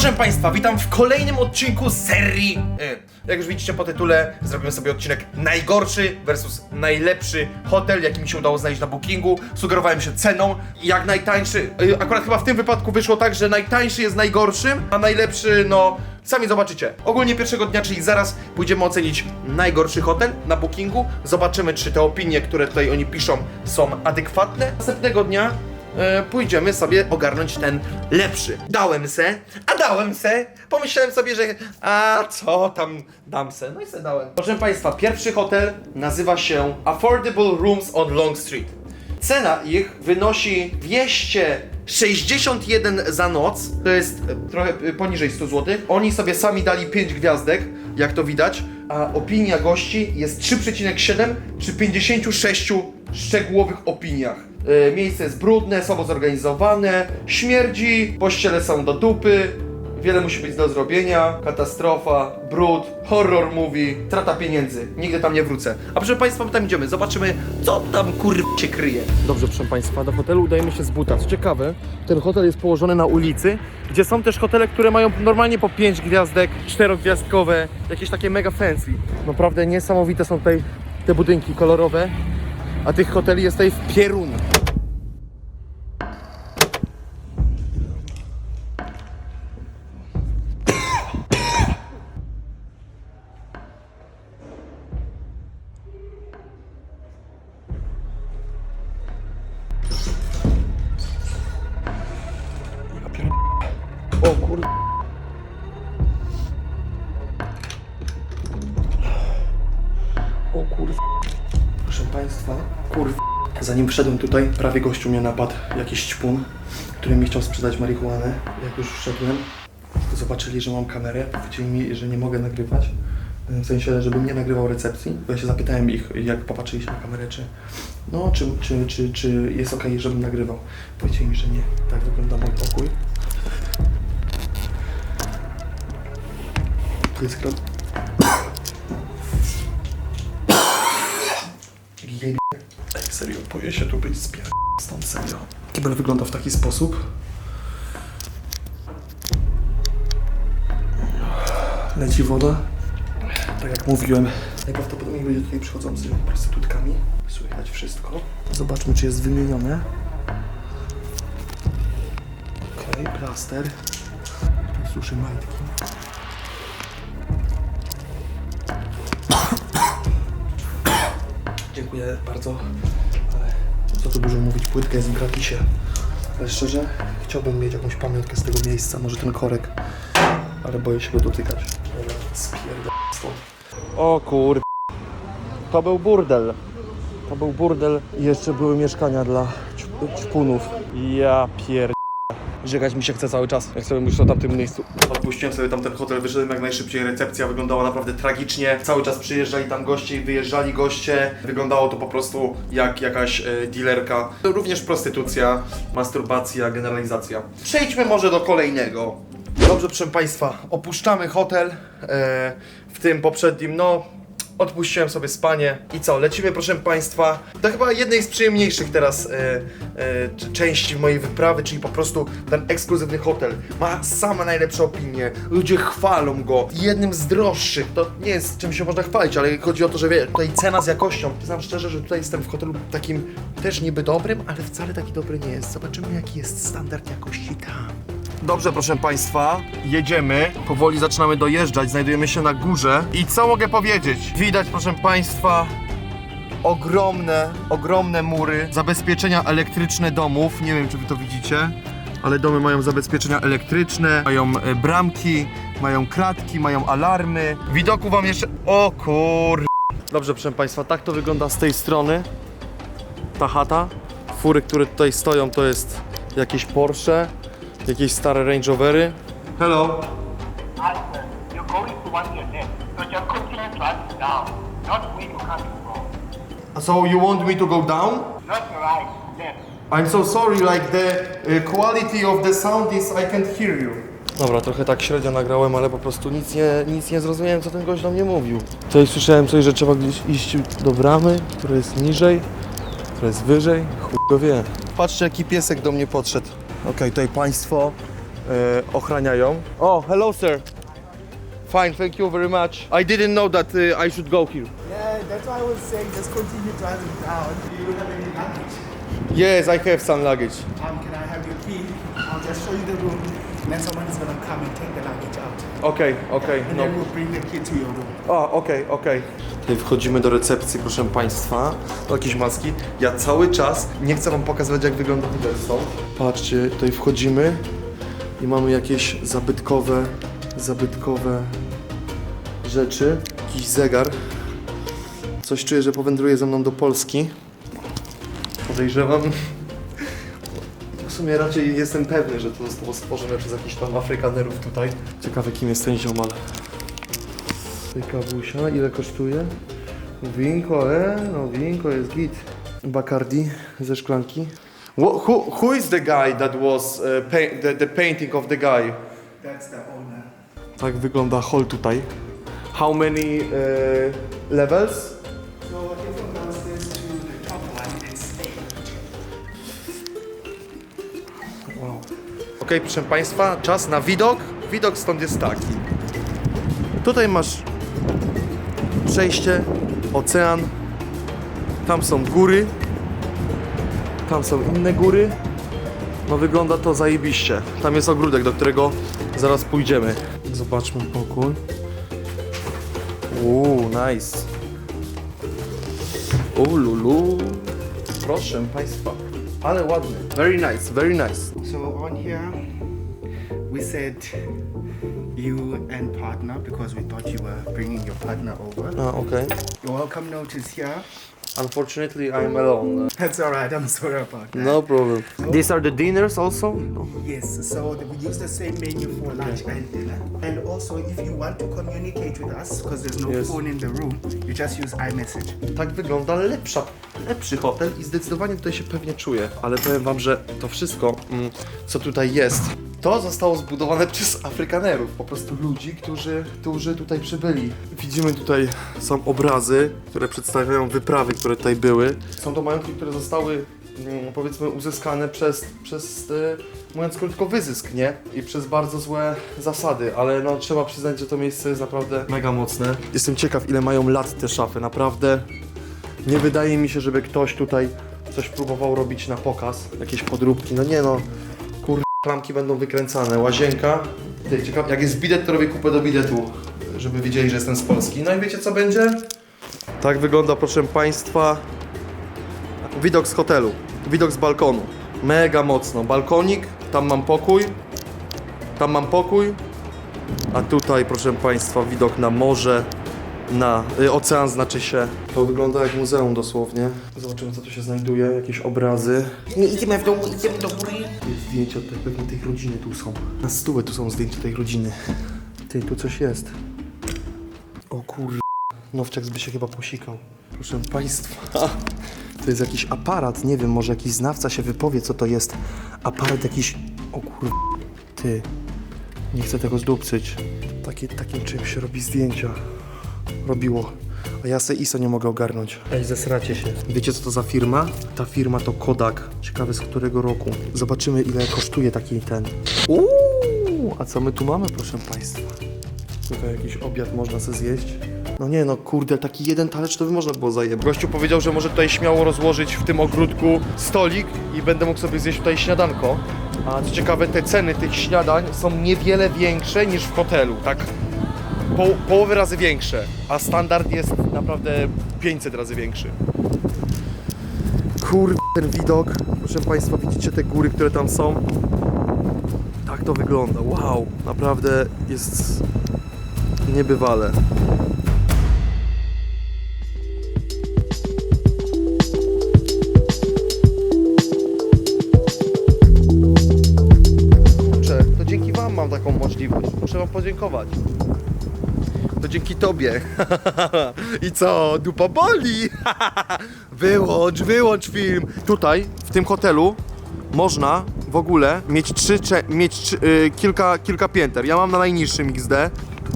Proszę Państwa, witam w kolejnym odcinku serii. y, Jak już widzicie po tytule, zrobimy sobie odcinek najgorszy versus najlepszy hotel, jaki mi się udało znaleźć na bookingu. Sugerowałem się ceną, jak najtańszy. y, Akurat chyba w tym wypadku wyszło tak, że najtańszy jest najgorszym, a najlepszy, no. Sami zobaczycie. Ogólnie pierwszego dnia, czyli zaraz pójdziemy ocenić najgorszy hotel na bookingu. Zobaczymy, czy te opinie, które tutaj oni piszą, są adekwatne. Następnego dnia e, pójdziemy sobie ogarnąć ten lepszy. Dałem se, a dałem se. Pomyślałem sobie, że a co tam dam se. No i se dałem. Proszę Państwa, pierwszy hotel nazywa się Affordable Rooms on Long Street. Cena ich wynosi 261 za noc, to jest trochę poniżej 100 zł. Oni sobie sami dali 5 gwiazdek, jak to widać, a opinia gości jest 3,7 przy 56 szczegółowych opiniach. E, Miejsce jest brudne, słabo zorganizowane, śmierdzi, pościele są do dupy, Wiele musi być do zrobienia, katastrofa, brud, horror movie, trata pieniędzy. Nigdy tam nie wrócę. A proszę Państwa, my tam idziemy, zobaczymy, co tam kur... się kryje. Dobrze, proszę Państwa, do hotelu udajemy się z buta. Co ciekawe, ten hotel jest położony na ulicy, gdzie są też hotele, które mają normalnie po 5 gwiazdek, 4-gwiazdkowe, jakieś takie mega fancy. Naprawdę niesamowite są tutaj te budynki kolorowe, a tych hoteli jest tutaj w pierun. Zanim wszedłem tutaj, prawie gościu mnie napadł jakiś ćpun, który mi chciał sprzedać marihuanę. Jak już wszedłem, zobaczyli, że mam kamerę, powiedzieli mi, że nie mogę nagrywać. W sensie, żebym nie nagrywał recepcji, ja się zapytałem ich, jak popatrzyli się na kamerę, czy, no, czy, czy, czy, czy jest ok, żebym nagrywał. Powiedzieli mi, że nie. Tak wygląda mój pokój. Tu jest krok. Jej... Ej, serio, boję się tu być spier... stąd serio. Kibel wygląda w taki sposób. Leci woda. Tak jak mówiłem, najprawdopodobniej ludzie tutaj przychodzą z prostytutkami. Słychać wszystko. Zobaczmy, czy jest wymienione. Okej, plaster. Tu suszy majtki. Dziękuję bardzo. Ale co tu dużo mówić, płytka jest w gratisie. Ale szczerze, chciałbym mieć jakąś pamiątkę z tego miejsca, może ten korek. Ale boję się go dotykać. Stąd. O kur... To był burdel. To był burdel i jeszcze były mieszkania dla ćp- ćpunów. Ja pier... Żegać mi się chce cały czas, jak sobie myślę o tamtym miejscu. Odpuściłem sobie tamten hotel, wyszedłem jak najszybciej, recepcja wyglądała naprawdę tragicznie. Cały czas przyjeżdżali tam goście i wyjeżdżali goście. Wyglądało to po prostu jak jakaś e, dealerka. Również prostytucja, masturbacja, generalizacja. Przejdźmy może do kolejnego. Dobrze, proszę Państwa, opuszczamy hotel. E, w tym poprzednim, no, odpuściłem sobie spanie. I co, lecimy, proszę Państwa, do chyba jednej z przyjemniejszych teraz e, e, części mojej wyprawy, czyli po prostu ten ekskluzywny hotel. Ma same najlepsze opinie, ludzie chwalą go. Jednym z droższych, to nie jest czym się można chwalić, ale chodzi o to, że wie, tutaj cena z jakością. Przyznam szczerze, że tutaj jestem w hotelu takim też niby dobrym, ale wcale taki dobry nie jest. Zobaczymy, jaki jest standard jakości tam. Dobrze, proszę Państwa, jedziemy. Powoli zaczynamy dojeżdżać, znajdujemy się na górze. I co mogę powiedzieć? Widać, proszę Państwa, ogromne, ogromne mury, zabezpieczenia elektryczne domów. Nie wiem, czy Wy to widzicie, ale domy mają zabezpieczenia elektryczne, mają e, bramki, mają kratki, mają alarmy. Widoku Wam jeszcze... O kur... Dobrze, proszę Państwa, tak to wygląda z tej strony. Ta chata. Fury, które tutaj stoją, to jest jakieś Porsche, jakieś stare Range Rovery. Hello. Alfred, you're going to down, not where you coming from. So you want me to go down? Not right, left. I'm so sorry, like the uh, quality of the sound is I can't hear you. Dobra, trochę tak średnio nagrałem, ale po prostu nic nie, nic nie zrozumiałem, co ten gość do mnie mówił. Tutaj słyszałem coś, że trzeba gdzieś iść do bramy, która jest niżej, która jest wyżej, chuj go wie. Patrzcie, jaki piesek do mnie podszedł. Okej, tutaj państwo e, ochraniają. Oh, hello sir. Fine, thank you very much. I didn't know that uh, I should go here. Yeah, that's why I was saying just continue driving down. Do you have any luggage? Yes, I have some luggage. Um, can I have your key? I'll just show you the room. Then someone is gonna come and take the luggage out. Okej, okej, And no. then we'll bring the key to your room. O, okej, okej. Tutaj wchodzimy do recepcji, proszę Państwa. Jakieś maski. Ja cały czas nie chcę Wam pokazywać, jak wygląda Widerstone. Patrzcie, tutaj wchodzimy i mamy jakieś zabytkowe, zabytkowe rzeczy. Jakiś zegar. Coś czuję, że powędruje ze mną do Polski. Podejrzewam. W sumie raczej jestem pewny, że to zostało stworzone przez jakichś tam Afrykanerów tutaj. Ciekawe, kim jest ten ziomal. Kawusia, ile kosztuje? Winko, e? No winko jest git. Bacardi ze szklanki. Who, who, is the guy that was uh, pa- the, the painting of the guy? That's the owner. Tak wygląda hall tutaj. How many uh, levels? So here from downstairs to the top one, it's eight. Ok, proszę Państwa, czas na widok. Widok stąd jest taki. Tutaj masz przejście, ocean, tam są góry, tam są inne góry. No wygląda to zajebiście. Tam jest ogródek, do którego zaraz pójdziemy. Zobaczmy pokój. Uuu, nice. O lulu. Proszę Państwa, ale ładny. Very nice, very nice. So on here, we said you and partner because we thought you were bringing your partner over. Ah, okay. Your welcome notice here. Unfortunately, I'm alone. That's all right. I'm sorry about that. No problem. These are the dinners also? Yes, so we use the same menu for lunch and dinner. And also, if you want to communicate with us, because there's no Yes. phone in the room, you just use iMessage. Tak wygląda lepsza, lepszy hotel i zdecydowanie tutaj się pewnie czuję. Ale powiem wam, że to wszystko, mm, co tutaj jest, to zostało zbudowane przez Afrykanerów, po prostu ludzi, którzy, którzy tutaj przybyli. Widzimy tutaj są obrazy, które przedstawiają wyprawy, które tutaj były. Są to majątki, które zostały mm, powiedzmy uzyskane przez, przez e, mówiąc krótko, wyzysk, nie? I przez bardzo złe zasady, ale no trzeba przyznać, że to miejsce jest naprawdę mega mocne. Jestem ciekaw, ile mają lat te szafy, naprawdę nie wydaje mi się, żeby ktoś tutaj coś próbował robić na pokaz, jakieś podróbki, no nie no. Klamki będą wykręcane, łazienka, Ty, ciekaw, jak jest bidet, to robię kupę do bidetu, żeby wiedzieli, że jestem z Polski. No i wiecie co będzie? Tak wygląda, proszę Państwa, widok z hotelu, widok z balkonu. Mega mocno. Balkonik, tam mam pokój, tam mam pokój, a tutaj, proszę Państwa, widok na morze, na y, ocean znaczy się. To wygląda jak muzeum dosłownie. Zobaczymy, co tu się znajduje, jakieś obrazy. Nie, idziemy w dół, idziemy do góry. Jest zdjęcia tej, pewnie tej rodziny tu są. Na stówę tu są zdjęcia tej rodziny. Ty, tu coś jest. O kur... Nowczak by się chyba posikał. Proszę Państwa, to jest jakiś aparat, nie wiem, może jakiś znawca się wypowie, co to jest. Aparat jakiś... O kur... Ty, nie chcę tego zdupcyć. Takie, takim czymś się robi zdjęcia. Robiło. A ja se ISO nie mogę ogarnąć. Ej, zesracie się. Wiecie co to za firma? Ta firma to Kodak. Ciekawe z którego roku. Zobaczymy ile kosztuje taki ten. Uuu, a co my tu mamy, proszę Państwa? Tutaj jakiś obiad można sobie zjeść. No nie no, kurde, taki jeden talerz to by można było zajebać. Gościu powiedział, że może tutaj śmiało rozłożyć w tym ogródku stolik i będę mógł sobie zjeść tutaj śniadanko. A co ciekawe, te ceny tych śniadań są niewiele większe niż w hotelu, tak po, połowę razy większe, a standard jest naprawdę 500 razy większy. Kurde, ten widok. Proszę Państwa, widzicie te góry, które tam są? Tak to wygląda. Wow, naprawdę jest niebywale. Kurczę, to dzięki Wam mam taką możliwość. Muszę Wam podziękować. To dzięki Tobie. I co? Dupa boli. wyłącz, wyłącz film. Tutaj, w tym hotelu, można w ogóle mieć, trzy, mieć trzy, y, kilka, kilka pięter. Ja mam na najniższym XD.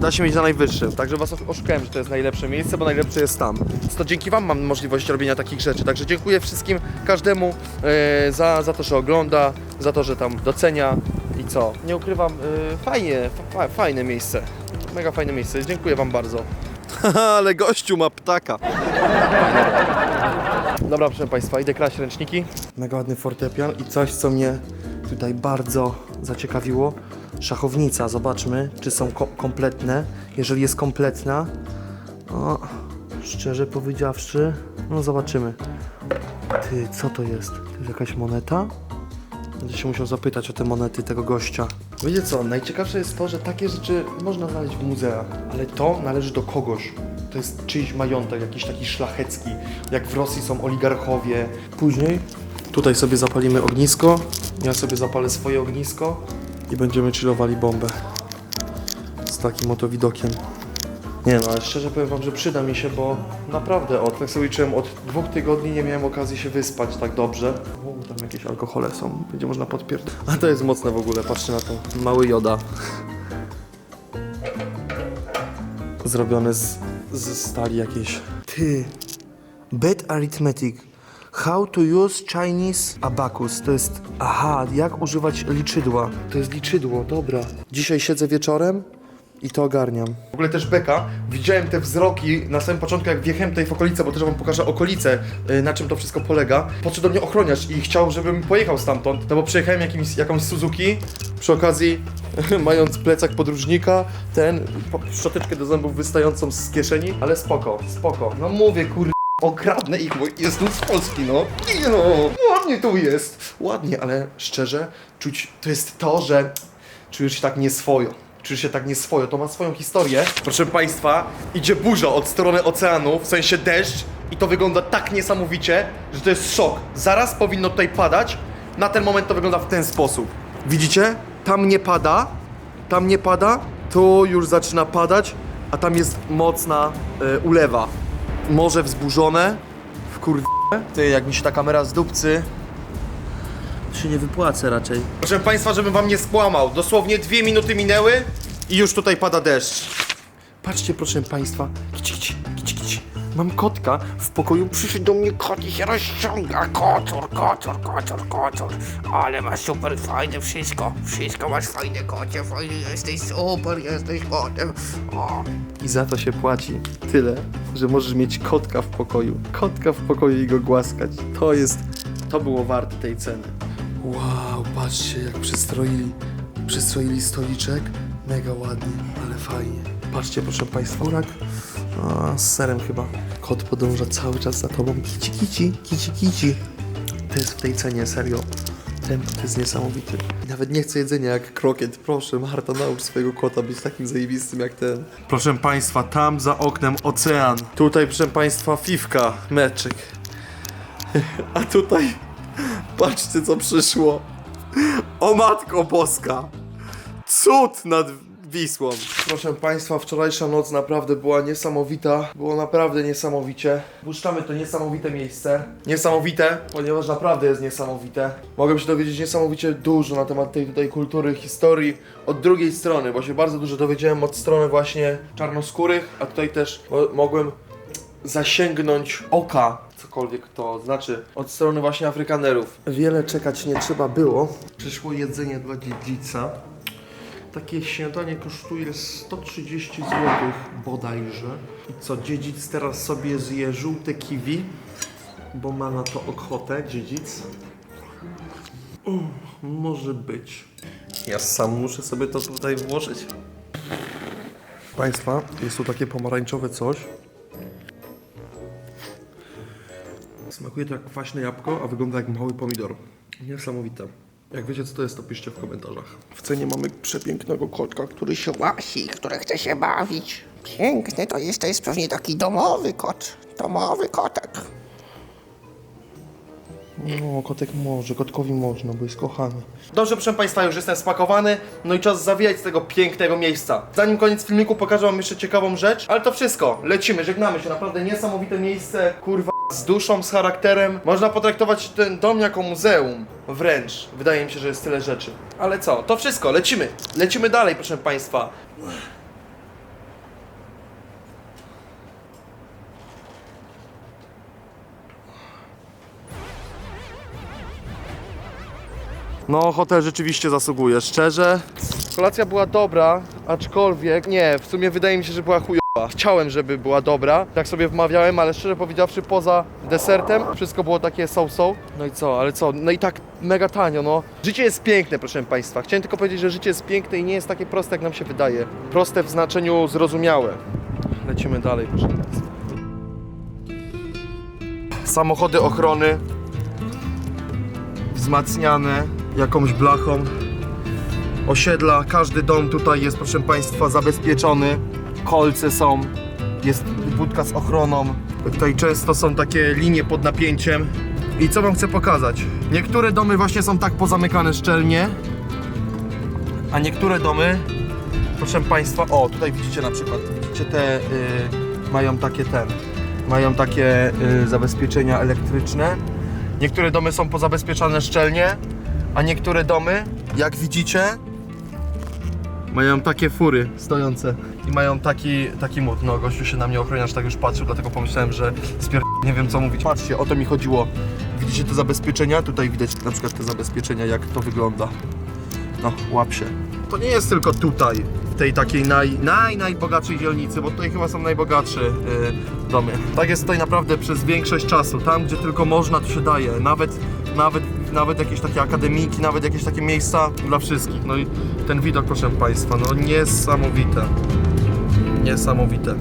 Da się mieć na najwyższym, także was oszukałem, że to jest najlepsze miejsce, bo najlepsze jest tam. To dzięki Wam mam możliwość robienia takich rzeczy, także dziękuję wszystkim, każdemu e, za, za to, że ogląda, za to, że tam docenia I co? Nie ukrywam, y, fajnie, fa fajne miejsce. Mega fajne miejsce, dziękuję wam bardzo. Ale gościu ma ptaka. Dobra, proszę Państwa, idę kraść ręczniki. Mega ładny fortepian i coś, co mnie tutaj bardzo zaciekawiło. Szachownica, zobaczmy, czy są ko kompletne. Jeżeli jest kompletna, o, szczerze powiedziawszy, no zobaczymy. Ty, co to jest? To jest jakaś moneta? Będę się musiał zapytać o te monety tego gościa. Wiecie co, najciekawsze jest to, że takie rzeczy można znaleźć w muzeach, ale to należy do kogoś. To jest czyjś majątek, jakiś taki szlachecki, jak w Rosji są oligarchowie. Później tutaj sobie zapalimy ognisko, ja sobie zapalę swoje ognisko i będziemy chillowali bombę. Z takim oto widokiem. Nie no, ale szczerze powiem wam, że przyda mi się, bo naprawdę od, tak sobie liczyłem, od dwóch tygodni nie miałem okazji się wyspać tak dobrze. O, tam jakieś alkohole są, będzie można podpierdolić. A to jest mocne w ogóle, patrzcie na to. Mały joda. Zrobione z, z stali jakiejś. Ty, bad arithmetic. How to use Chinese abacus. To jest, aha, jak używać liczydła. To jest liczydło, dobra. Dzisiaj siedzę wieczorem i to ogarniam. W ogóle też beka. Widziałem te wzroki na samym początku, jak wjechałem tutaj w okolice, bo też wam pokażę okolice, y, na czym to wszystko polega. Podszedł do mnie ochroniarz i chciał, żebym pojechał stamtąd, no bo przyjechałem jakimś, jakąś Suzuki, przy okazji mając plecak podróżnika, ten, po- szczoteczkę do zębów wystającą z kieszeni, ale spoko, spoko. No mówię, kur... Okradnę ich, bo jestem z Polski, no. Nie no, ładnie tu jest. Ładnie, ale szczerze, czuć, to jest to, że czujesz się tak nieswojo. Czujesz się tak nieswojo, to ma swoją historię. Proszę Państwa, idzie burza od strony oceanu, w sensie deszcz i to wygląda tak niesamowicie, że to jest szok. Zaraz powinno tutaj padać, na ten moment to wygląda w ten sposób. Widzicie? Tam nie pada, tam nie pada, tu już zaczyna padać, a tam jest mocna y, ulewa. Morze wzburzone, w kur... Ty, jak mi się ta kamera zdupcy, się nie wypłacę raczej. Proszę Państwa, żebym Wam nie skłamał, dosłownie dwie minuty minęły i już tutaj pada deszcz. Patrzcie, proszę Państwa, kici, kici, kici, kici. Mam kotka, w pokoju przyszedł do mnie kot i się rozciąga. Kocur, kocur, kocur, kocur. Ale masz super fajne wszystko. Wszystko masz fajne kocie, fajny jesteś, super jesteś kotem. O. I za to się płaci tyle, że możesz mieć kotka w pokoju. Kotka w pokoju i go głaskać. To jest, to było warte tej ceny. Wow, patrzcie jak przystroili, przystroili stoliczek. Mega ładnie, ale fajnie. Patrzcie proszę Państwa, urak a, z serem chyba. Kot podąża cały czas za tobą. Kici, kici, kici, kici. To jest w tej cenie, serio. Tempo to jest niesamowity. Nawet nie chcę jedzenia jak krokiet. Proszę, Marta, naucz swojego kota być takim zajebistym jak ten. Proszę Państwa, tam za oknem ocean. Tutaj, proszę Państwa, fifka, meczyk. A tutaj, patrzcie co przyszło. O Matko Boska! Cud nad Wisłą. Proszę Państwa, wczorajsza noc naprawdę była niesamowita. Było naprawdę niesamowicie. Puszczamy to niesamowite miejsce. Niesamowite, ponieważ naprawdę jest niesamowite. Mogłem się dowiedzieć niesamowicie dużo na temat tej tutaj kultury, historii od drugiej strony, bo się bardzo dużo dowiedziałem od strony właśnie czarnoskórych, a tutaj też mo- mogłem zasięgnąć oka, cokolwiek to znaczy, od strony właśnie Afrykanerów. Wiele czekać nie trzeba było. Przyszło jedzenie dla dziedzica. Takie śniadanie kosztuje 130 zł bodajże. I co, dziedzic teraz sobie zje żółte kiwi, bo ma na to ochotę, dziedzic. O, może być. Ja sam muszę sobie to tutaj włożyć. Państwa, jest tu takie pomarańczowe coś. Smakuje to jak kwaśne jabłko, a wygląda jak mały pomidor. Niesamowite. Jak wiecie co to jest, to piszcie w komentarzach. W cenie mamy przepięknego kotka, który się Łasi, który chce się bawić. Piękny to jest, to jest pewnie taki domowy kot. Domowy kotek. No, kotek może, kotkowi można, bo jest kochany. Dobrze, proszę Państwa, już jestem spakowany, no i czas zawijać z tego pięknego miejsca. Zanim koniec filmiku pokażę Wam jeszcze ciekawą rzecz, ale to wszystko, lecimy, żegnamy się, naprawdę niesamowite miejsce, kurwa, z duszą, z charakterem. Można potraktować ten dom jako muzeum, wręcz. Wydaje mi się, że jest tyle rzeczy. Ale co, to wszystko, lecimy, lecimy dalej, proszę Państwa. No, hotel rzeczywiście zasługuje, szczerze. Kolacja była dobra, aczkolwiek nie, w sumie wydaje mi się, że była chujowa. Chciałem, żeby była dobra, tak sobie wmawiałem, ale szczerze powiedziawszy, poza desertem, wszystko było takie so-so. No i co, ale co, no i tak mega tanio, no. Życie jest piękne, proszę Państwa. Chciałem tylko powiedzieć, że życie jest piękne i nie jest takie proste, jak nam się wydaje. Proste w znaczeniu zrozumiałe. Lecimy dalej, proszę Państwa. Samochody ochrony wzmacniane jakąś blachą. Osiedla, każdy dom tutaj jest, proszę Państwa, zabezpieczony. Kolce są, jest budka z ochroną. Tutaj często są takie linie pod napięciem. I co Wam chcę pokazać? Niektóre domy właśnie są tak pozamykane szczelnie, a niektóre domy, proszę Państwa, o tutaj widzicie na przykład, widzicie te, y, mają takie ten, mają takie y, zabezpieczenia elektryczne. Niektóre domy są pozabezpieczane szczelnie, a niektóre domy, jak widzicie, mają takie fury stojące i mają taki, taki mód. No, gościu się na mnie ochroniarz tak już patrzył, dlatego pomyślałem, że spier... nie wiem co mówić. Patrzcie, o to mi chodziło. Widzicie te zabezpieczenia? Tutaj widać na przykład te zabezpieczenia, jak to wygląda. No, łap się. To nie jest tylko tutaj, w tej takiej naj, naj, najbogatszej dzielnicy, bo tutaj chyba są najbogatsze yy, domy. Tak jest tutaj naprawdę przez większość czasu. Tam, gdzie tylko można, to się daje. Nawet, nawet, nawet jakieś takie akademiki, nawet jakieś takie miejsca dla wszystkich. No i ten widok, proszę Państwa, no niesamowite. Niesamowite.